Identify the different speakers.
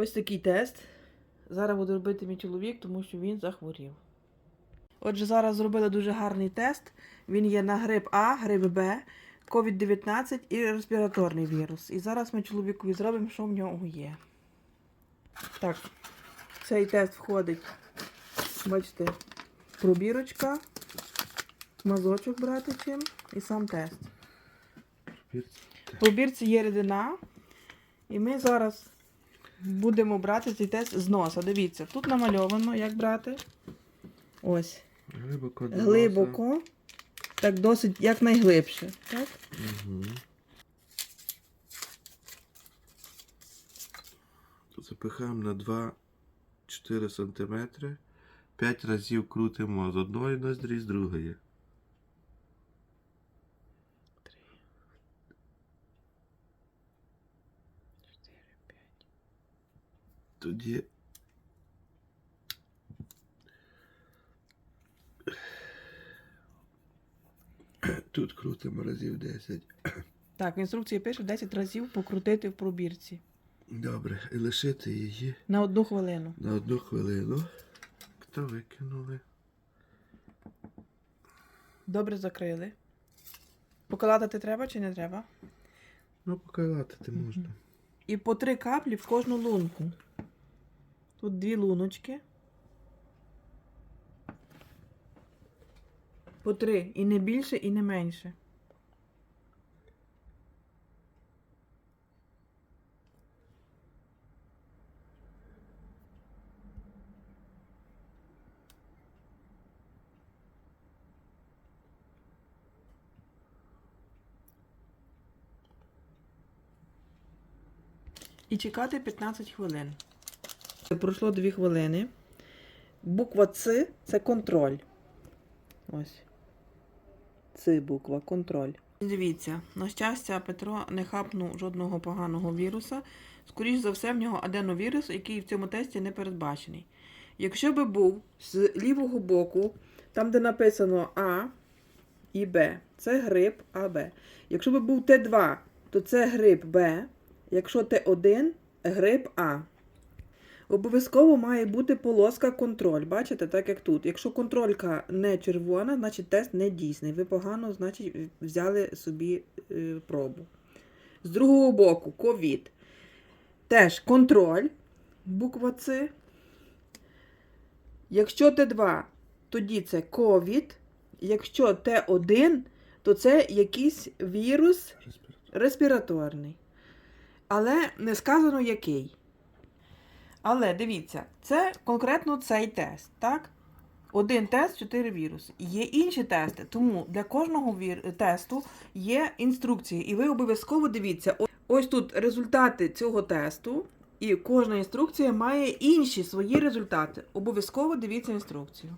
Speaker 1: Ось такий тест. Зараз буде робити мій чоловік, тому що він захворів. Отже, зараз зробили дуже гарний тест. Він є на грип А, грип Б, COVID-19 і респіраторний вірус. І зараз ми чоловікові зробимо, що в нього є. Так, в цей тест входить, бачите, пробірочка, мазочок брати чим і сам тест. В пробірці є рідина, і ми зараз будемо брати цей тест з носа. Дивіться, тут намальовано, як брати. Ось.
Speaker 2: Глибоко. до
Speaker 1: Глибоко. Так, досить якнайглибше. Так?
Speaker 2: Угу. Запихаємо на 2-4 см. 5 разів крутимо з одної ноздрі, з другої. Тоді. Тут крутимо разів 10.
Speaker 1: Так, в інструкції пише 10 разів покрутити в пробірці.
Speaker 2: Добре, і лишити її
Speaker 1: На одну хвилину.
Speaker 2: на одну хвилину. Хто викинули?
Speaker 1: Добре закрили. Покладати треба чи не треба?
Speaker 2: Ну, покалатити можна.
Speaker 1: І по три каплі в кожну лунку. Тут дві луночки. По три. І не більше, і не менше. І чекати 15 хвилин. Пройшло 2 хвилини. Буква Ц це контроль. Ось. Ц буква контроль. Дивіться, на щастя, Петро не хапнув жодного поганого віруса. Скоріше за все, в нього аденовірус, який в цьому тесті не передбачений. Якщо би був з лівого боку, там, де написано А і Б, це грип АБ. Якщо би був Т2, то це грип Б. Якщо Т1 грип А. Обов'язково має бути полоска контроль. Бачите, так як тут. Якщо контролька не червона, значить тест не дійсний. Ви погано, значить, взяли собі е, пробу. З другого боку, ковід. Теж контроль, буква С. Якщо Т2, тоді це ковід. Якщо Т1, то це якийсь вірус респіраторний. Але не сказано який. Але дивіться, це конкретно цей тест, так? Один тест, чотири віруси. Є інші тести, тому для кожного вір... тесту є інструкції. І ви обов'язково дивіться, ось тут результати цього тесту, і кожна інструкція має інші свої результати. Обов'язково дивіться інструкцію.